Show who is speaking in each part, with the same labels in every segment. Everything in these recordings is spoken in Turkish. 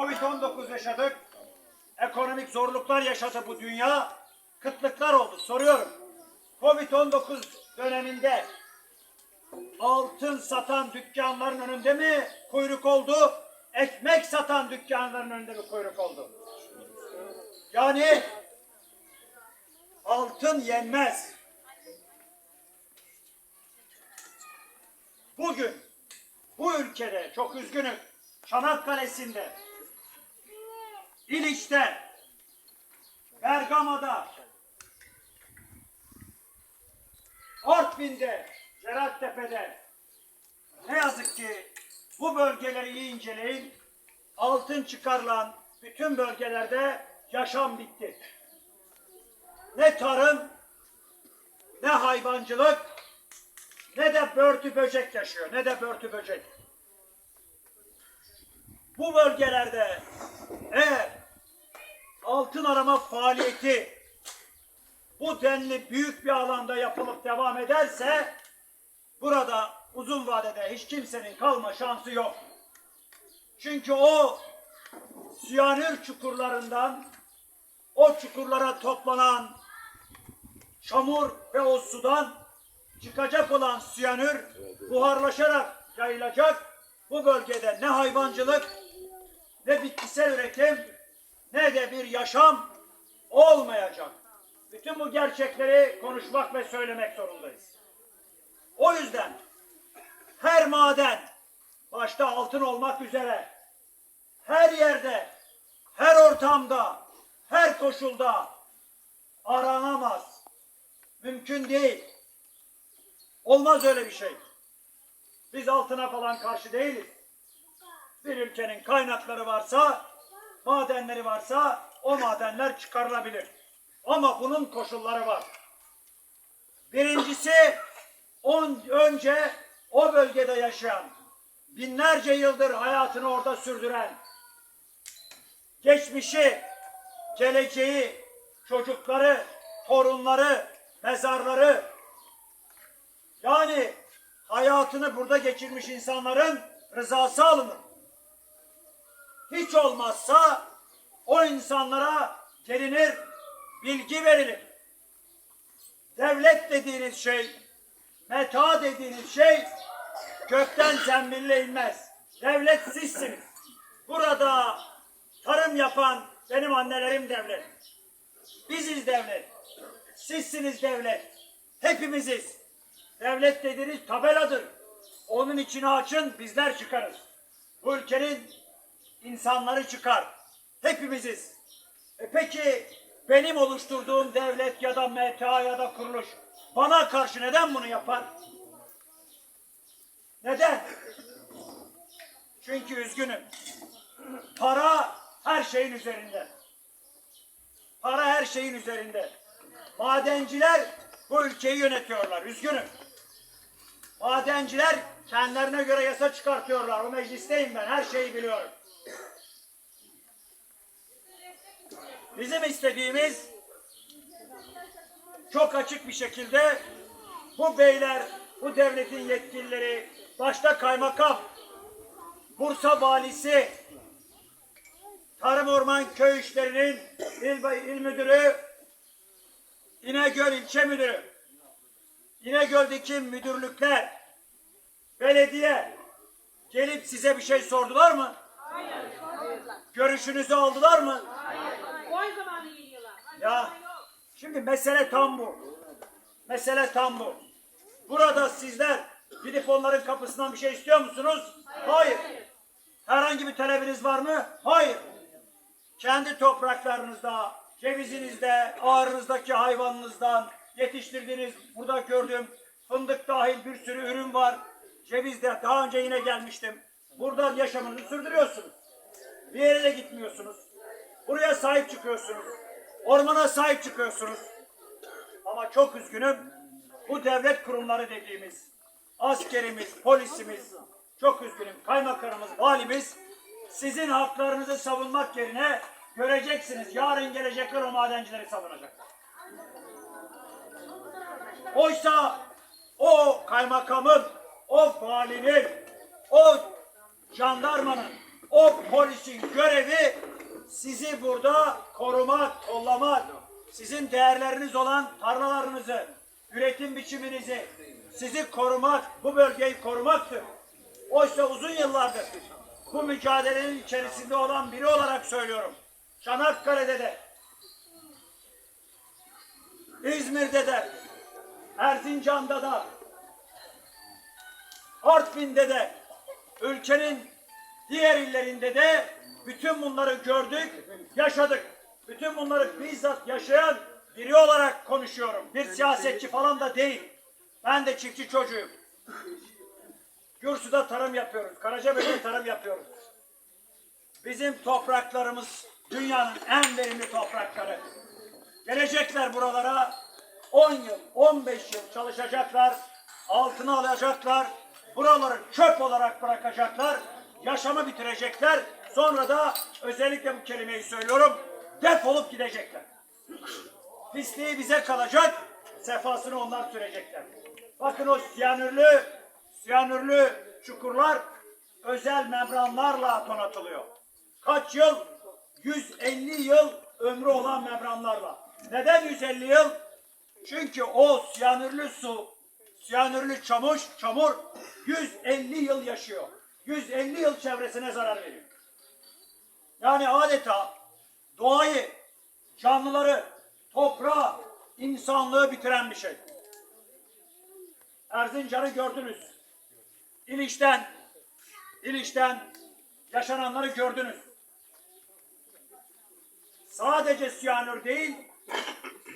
Speaker 1: Covid-19 yaşadık. Ekonomik zorluklar yaşadı bu dünya. Kıtlıklar oldu. Soruyorum. Covid-19 döneminde altın satan dükkanların önünde mi kuyruk oldu? Ekmek satan dükkanların önünde mi kuyruk oldu? Yani altın yenmez. Bugün bu ülkede çok üzgünüm Çanakkale'sinde, İliç'te, Bergama'da, Artvin'de, Cerattepe'de ne yazık ki bu bölgeleri iyi inceleyin. Altın çıkarılan bütün bölgelerde yaşam bitti. Ne tarım, ne hayvancılık, ne de börtü böcek yaşıyor, ne de börtü böcek. Bu bölgelerde eğer altın arama faaliyeti bu denli büyük bir alanda yapılıp devam ederse burada uzun vadede hiç kimsenin kalma şansı yok. Çünkü o siyanür çukurlarından o çukurlara toplanan çamur ve o sudan çıkacak olan siyanür buharlaşarak yayılacak. Bu bölgede ne hayvancılık ne bitkisel üretim ne de bir yaşam olmayacak. Bütün bu gerçekleri konuşmak ve söylemek zorundayız. O yüzden her maden başta altın olmak üzere her yerde, her ortamda, her koşulda aranamaz. Mümkün değil. Olmaz öyle bir şey. Biz altına falan karşı değiliz. Bir ülkenin kaynakları varsa, madenleri varsa o madenler çıkarılabilir. Ama bunun koşulları var. Birincisi on, önce o bölgede yaşayan, binlerce yıldır hayatını orada sürdüren, geçmişi, geleceği, çocukları, torunları, mezarları, yani hayatını burada geçirmiş insanların rızası alınır. Hiç olmazsa o insanlara gelinir, bilgi verilir. Devlet dediğiniz şey, meta dediğiniz şey gökten zembille inmez. Devlet sizsiniz. Burada tarım yapan benim annelerim devlet. Biziz devlet. Sizsiniz devlet. Hepimiziz. Devlet dediğiniz tabeladır. Onun içine açın bizler çıkarız. Bu ülkenin insanları çıkar. Hepimiziz. E peki benim oluşturduğum devlet ya da MTA ya da kuruluş bana karşı neden bunu yapar? Neden? Çünkü üzgünüm. Para her şeyin üzerinde. Para her şeyin üzerinde. Madenciler bu ülkeyi yönetiyorlar. Üzgünüm. Madenciler kendilerine göre yasa çıkartıyorlar. O meclisteyim ben. Her şeyi biliyorum. Bizim istediğimiz çok açık bir şekilde bu beyler, bu devletin yetkilileri, başta kaymakam, Bursa valisi, Tarım Orman Köy İşleri'nin il, il müdürü, İnegöl ilçe müdürü, İnegöl'deki müdürlükler, belediye gelip size bir şey sordular mı?
Speaker 2: Hayır.
Speaker 1: Görüşünüzü aldılar mı?
Speaker 2: Oy zamanı geliyorlar.
Speaker 1: Ya şimdi mesele tam bu. Mesele tam bu. Burada sizler gidip onların kapısından bir şey istiyor musunuz? Hayır. Herhangi bir talebiniz var mı? Hayır. Kendi topraklarınızda, cevizinizde, ağrınızdaki hayvanınızdan yetiştirdiğiniz, burada gördüğüm fındık dahil bir sürü ürün var. Cevizde daha önce yine gelmiştim. Buradan yaşamınızı sürdürüyorsunuz. Bir yere de gitmiyorsunuz. Buraya sahip çıkıyorsunuz. Ormana sahip çıkıyorsunuz. Ama çok üzgünüm. Bu devlet kurumları dediğimiz askerimiz, polisimiz, çok üzgünüm kaymakamımız, valimiz sizin haklarınızı savunmak yerine göreceksiniz. Yarın gelecekler o madencileri savunacaklar. Oysa o kaymakamın, o valinin, o jandarmanın O polisin görevi sizi burada korumak, kollamak, sizin değerleriniz olan tarlalarınızı, üretim biçiminizi, sizi korumak, bu bölgeyi korumaktır. Oysa uzun yıllardır bu mücadelenin içerisinde olan biri olarak söylüyorum. Çanakkale'de de, İzmir'de de, Erzincan'da da, Artvin'de de, ülkenin diğer illerinde de bütün bunları gördük, yaşadık. Bütün bunları bizzat yaşayan biri olarak konuşuyorum. Bir siyasetçi falan da değil. Ben de çiftçi çocuğuyum. Gürsü'de tarım yapıyoruz. Karacabey'de tarım yapıyoruz. Bizim topraklarımız dünyanın en verimli toprakları. Gelecekler buralara 10 yıl, 15 yıl çalışacaklar, altını alacaklar, buraları çöp olarak bırakacaklar, yaşamı bitirecekler, sonra da özellikle bu kelimeyi söylüyorum, defolup gidecekler. Pisliği bize kalacak, sefasını onlar sürecekler. Bakın o siyanürlü, siyanürlü çukurlar özel membranlarla donatılıyor. Kaç yıl? 150 yıl ömrü olan membranlarla. Neden 150 yıl? Çünkü o siyanürlü su, siyanürlü çamur, çamur 150 yıl yaşıyor. 150 yıl çevresine zarar veriyor. Yani adeta doğayı, canlıları, toprağı, insanlığı bitiren bir şey. Erzincan'ı gördünüz. İlişten, İlişten yaşananları gördünüz. Sadece siyanür değil,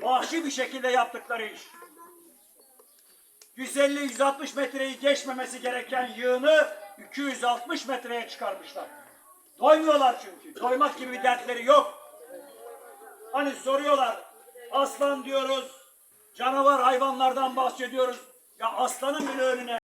Speaker 1: vahşi bir şekilde yaptıkları iş. 150-160 metreyi geçmemesi gereken yığını 260 metreye çıkarmışlar. Doymuyorlar çünkü. Doymak gibi bir dertleri yok. Hani soruyorlar, aslan diyoruz, canavar hayvanlardan bahsediyoruz. Ya aslanın bile önüne